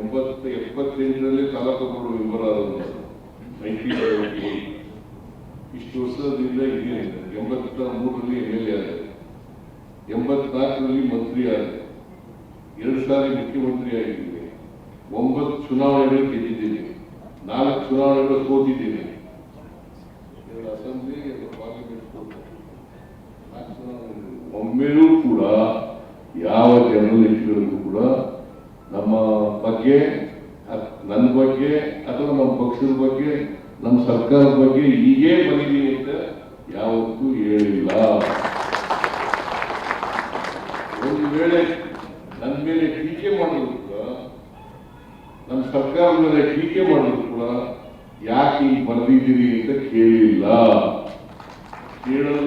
ಎಂಬತ್ತು ಎಪ್ಪತ್ತೆಂಟರಲ್ಲಿ taluk board member ಆದದ್ದು ನೈನ್ಟೀನ್ ಇಷ್ಟು ವರ್ಷದಿಂದ ಇದೆ. ಎಂಬತ್ತ ಮೂರರಲ್ಲಿ ಎಂ ಎಲ್ ಎ ಆದ ಎಂಬತ್ನಾಲ್ಕರಲ್ಲಿ ಮಂತ್ರಿ ಆದ ಎರಡು ಸಾರಿ ಮುಖ್ಯಮಂತ್ರಿ ಆಗಿದ್ದೀನಿ ಒಂಬತ್ತು ಚುನಾವಣೆಗಳು ಗೆದ್ದಿದ್ದೀನಿ ನಾಲ್ಕು ಚುನಾವಣೆಗಳು ಸೋತಿದ್ದೀನಿ ಅಸೆಂಬ್ಲಿ ಪಾರ್ಲಿಮೆಂಟ್. ಒಮ್ಮೆಲೂ ಕೂಡ ಯಾವ ಜರ್ನಲಿಸ್ಟ್ಗಳಿಗೂ ಕೂಡ ನಮ್ಮ ಬಗ್ಗೆ ನನ್ನ ಬಗ್ಗೆ ಅಥವಾ ನಮ್ಮ ಪಕ್ಷದ ಬಗ್ಗೆ, ನಮ್ಮ ಸರ್ಕಾರದ ಬಗ್ಗೆ ಹೀಗೇ ಬರೀನಿ ಅಂತ ಯಾವತ್ತೂ ಹೇಳಿಲ್ಲ. ಒಂದು ವೇಳೆ ನನ್ನ ಮೇಲೆ ಟೀಕೆ ಮಾಡಿದ್ರು ಕೂಡ ನಮ್ಮ ಸರ್ಕಾರದ ಮೇಲೆ ಟೀಕೆ ಮಾಡಿದ್ರು ಕೂಡ ಯಾಕೆ ಬರೆದಿದ್ದೀರಿ ಅಂತ ಕೇಳಿಲ್ಲ. ಕೇಳಲೂ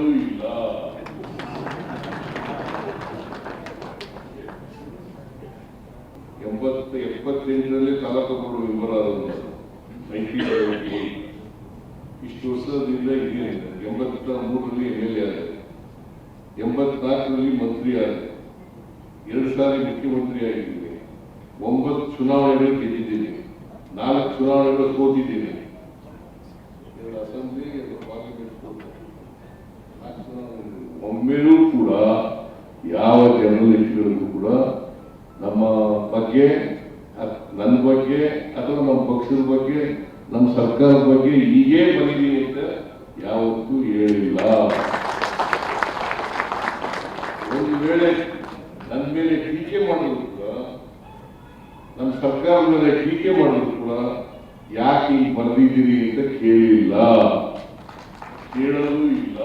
ಎಂಬತ್ತು ಎಪ್ಪತ್ತೆಂಟರಲ್ಲಿ ತಾಲೂಕು ಬೋರ್ಡ್ ಮೆಂಬರ್ ಆದದ್ದು ನೈನ್ಟೀನ್ ಇಷ್ಟು ವರ್ಷದಿಂದ ಇದೆ. ಎಂಬತ್ತ ಮೂರರಲ್ಲಿ ಎಂ ಎಲ್ ಎ ಆದ ಎಂಬತ್ನಾಲ್ಕರಲ್ಲಿ ಮಂತ್ರಿ ಆದ ಎರಡು ಸಾರಿ ಮುಖ್ಯಮಂತ್ರಿ ಆಗಿದ್ದೀನಿ. ಒಂಬತ್ತು ಚುನಾವಣೆಗಳು ಗೆದ್ದಿದ್ದೀನಿ. ನಾಲ್ಕು ಚುನಾವಣೆಗಳು ಸೋತಿದ್ದೀನಿ. ಎರಡು ಅಸೆಂಬ್ಲಿ, ಎರಡು ಪಾರ್ಲಿಮೆಂಟ್ ಸೋತೆ. ನಾಲ್ಕು ಚುನಾವಣೆಗಳು. ಒಮ್ಮೆಲೂ ಕೂಡ ಯಾವ ಜರ್ನಲಿಸ್ಟ್ಗಳಿಗೂ ಕೂಡ ನಮ್ಮ ಬಗ್ಗೆ ನನ್ನ ಬಗ್ಗೆ ಅಥವಾ ನಮ್ಮ ಪಕ್ಷದ ಬಗ್ಗೆ ನಮ್ಮ ಸರ್ಕಾರದ ಬಗ್ಗೆ ಹೀಗೇ ಬರೀರಿ ಅಂತ ಯಾವತ್ತೂ ಹೇಳಿಲ್ಲ. ಒಂದು ವೇಳೆ ನನ್ನ ಮೇಲೆ ಟೀಕೆ ಮಾಡಿದ್ರು ಕೂಡ ನಮ್ಮ ಸರ್ಕಾರದ ಮೇಲೆ ಟೀಕೆ ಮಾಡಿದ್ರು ಕೂಡ ಯಾಕೆ ಬರೆದಿದ್ದೀರಿ ಅಂತ ಕೇಳಿಲ್ಲ. ಕೇಳಲು ಇಲ್ಲ.